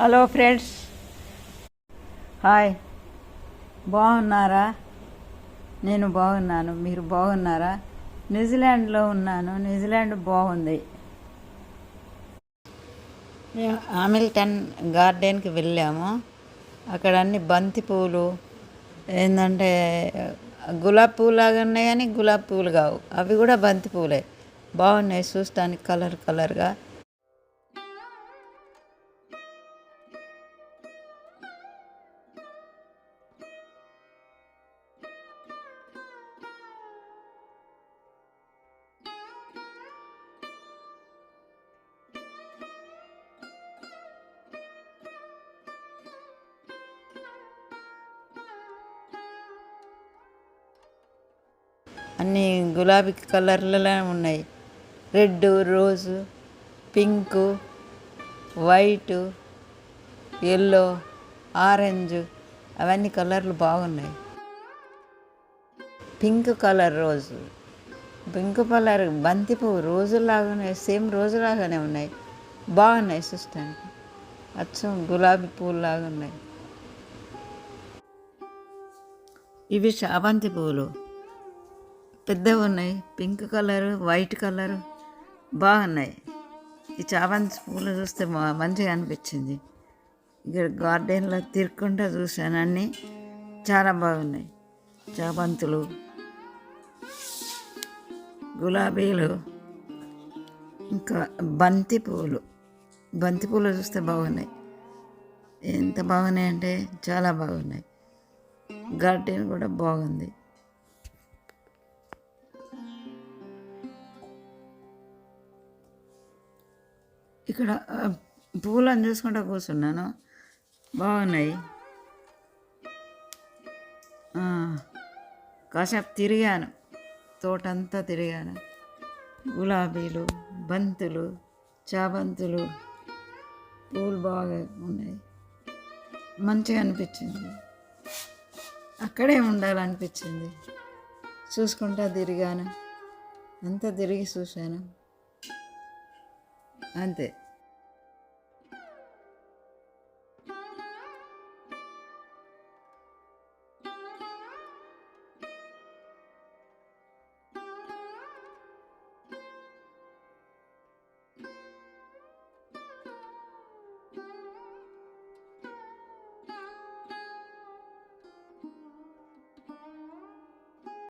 Hello friends hi బాగున్నారా? నేను బాగున్నాను. మీరు బాగున్నారా? న్యూజిలాండ్లో ఉన్నాను. న్యూజిలాండ్ బాగుంది. మేము హామిల్టన్ గార్డెన్కి వెళ్ళాము. అక్కడ అన్ని బంతి పూలు ఏంటంటే గులాబీ పూలు లాగా ఉన్నాయి కానీ గులాబీ పూలు కావు. అవి కూడా బంతి పూలే. బాగున్నాయి చూడటానికి కలర్ కలర్గా. అన్నీ గులాబీ కలర్లలో ఉన్నాయి. రెడ్ రోజు పింకు వైటు ఎల్లో ఆరెంజ్ అవన్నీ కలర్లు బాగున్నాయి. పింక్ కలర్ రోజు. పింక్ కలర్ బంతి పువ్వు రోజులాగా సేమ్ రోజులాగానే ఉన్నాయి. బాగున్నాయి చూస్తానికి అచ్చం గులాబీ పువ్వులాగా ఉన్నాయి ఇవి చామంతి పువ్వులు పెద్దవి ఉన్నాయి. పింక్ కలర్ వైట్ కలర్ బాగున్నాయి. ఈ చామంతి పూలు చూస్తే మంచిగా అనిపించింది. ఇక్కడ గార్డెన్లో తిరుక్కుంటూ చూశాను అన్నీ. చాలా బాగున్నాయి. చామంతులు గులాబీలు ఇంకా బంతి పూలు. బంతి పూలు చూస్తే బాగున్నాయి. ఎంత బాగున్నాయి అంటే చాలా బాగున్నాయి. గార్డెన్ కూడా బాగుంది. ఇక్కడ పూలను చూసుకుంటూ కూర్చున్నాను. బాగున్నాయి. కాసేపు తిరిగాను. తోటంతా తిరిగాను. గులాబీలు బంతులు చాబంతులు పూలు బాగా ఉన్నాయి. మంచిగా అనిపించింది. అక్కడే ఉండాలనిపించింది. చూసుకుంటా తిరిగాను. అంతా తిరిగి చూశాను. అంతే.